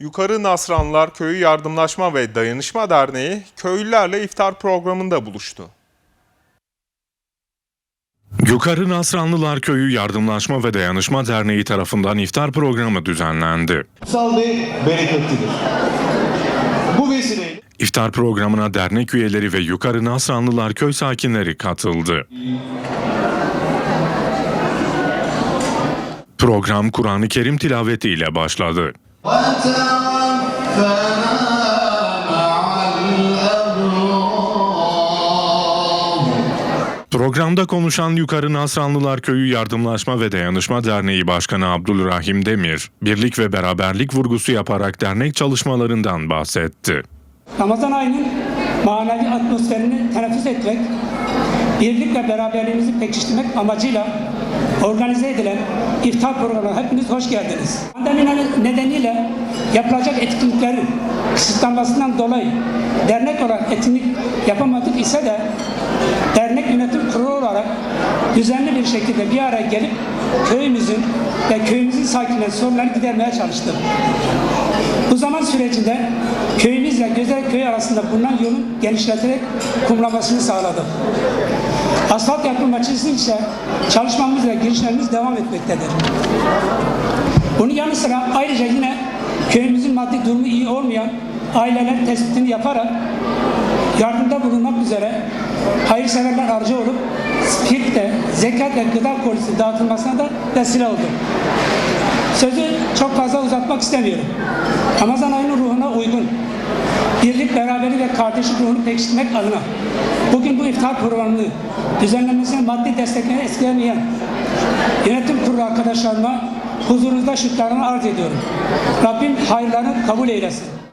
Yukarı Nasranlılar Köyü Yardımlaşma ve Dayanışma Derneği köylülerle iftar programında buluştu. Yukarı Nasranlılar Köyü Yardımlaşma ve Dayanışma Derneği tarafından iftar programı düzenlendi. ve bereketlidir. Bu vesileyle İftar programına dernek üyeleri ve Yukarı Nasranlılar köy sakinleri katıldı. Program Kur'an-ı Kerim tilaveti ile başladı. Programda konuşan Yukarı Nasranlılar Köyü Yardımlaşma ve Dayanışma Derneği Başkanı Abdülrahim Demir, birlik ve beraberlik vurgusu yaparak dernek çalışmalarından bahsetti. Ramazan ayının manevi atmosferini teneffüs etmek, birlik ve beraberliğimizi pekiştirmek amacıyla organize edilen iftar programına hepiniz hoş geldiniz. Pandemi nedeniyle yapılacak etkinliklerin kısıtlanmasından dolayı dernek olarak etkinlik yapamadık ise de dernek yönetim kurulu olarak düzenli bir şekilde bir araya gelip köyümüzün ve köyümüzün sakinlerinin sorunlarını gidermeye çalıştık. Bu zaman sürecinde köyümüzle Gözel köy arasında bulunan yolun genişleterek kumlamasını sağladık. Asfalt yapılması için ise çalışmamız ve girişlerimiz devam etmektedir. Bunun yanı sıra ayrıca yine köyümüzün maddi durumu iyi olmayan aileler tespitini yaparak yardımda bulunmak üzere hayırseverler aracı olup spiritte, zekat ve gıda kolisi dağıtılmasına da vesile oldu. Sözü çok fazla uzatmak istemiyorum. Ramazan ayının ruhuna uygun, birlik, beraberlik ve kardeşlik ruhunu pekiştirmek adına bugün bu iftar programını düzenlenmesine maddi desteklerini esirgemeyen yönetim kurulu arkadaşlarıma huzurunuzda şükranlarını arz ediyorum. Rabbim hayırlarını kabul eylesin.